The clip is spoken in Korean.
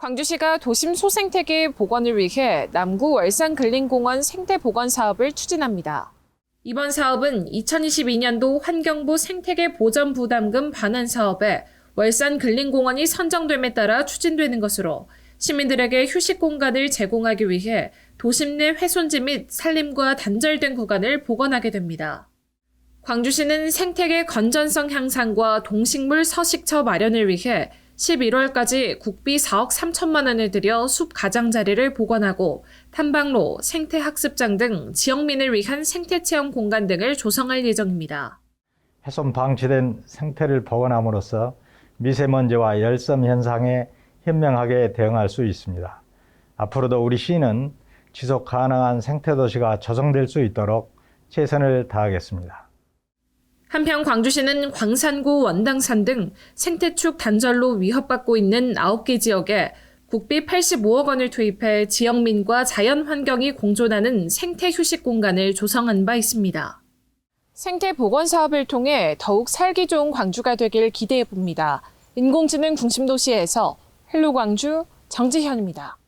광주시가 도심 소생태계 복원을 위해 남구 월산 근린공원 생태 복원 사업을 추진합니다. 이번 사업은 2022년도 환경부 생태계 보전 부담금 반환 사업에 월산 근린공원이 선정됨에 따라 추진되는 것으로 시민들에게 휴식 공간을 제공하기 위해 도심 내 훼손지 및 산림과 단절된 구간을 복원하게 됩니다. 광주시는 생태계 건전성 향상과 동식물 서식처 마련을 위해 11월까지 국비 4억 3천만 원을 들여 숲 가장자리를 복원하고 탐방로, 생태학습장 등 지역민을 위한 생태체험 공간 등을 조성할 예정입니다. 훼손 방치된 생태를 복원함으로써 미세먼지와 열섬 현상에 현명하게 대응할 수 있습니다. 앞으로도 우리 시는 지속 가능한 생태 도시가 조성될 수 있도록 최선을 다하겠습니다. 한편 광주시는 광산구 원당산 등 생태축 단절로 위협받고 있는 9개 지역에 국비 85억 원을 투입해 지역민과 자연 환경이 공존하는 생태 휴식 공간을 조성한 바 있습니다. 생태 복원 사업을 통해 더욱 살기 좋은 광주가 되길 기대해 봅니다. 인공지능 중심 도시에서 헬로 광주 정지현입니다.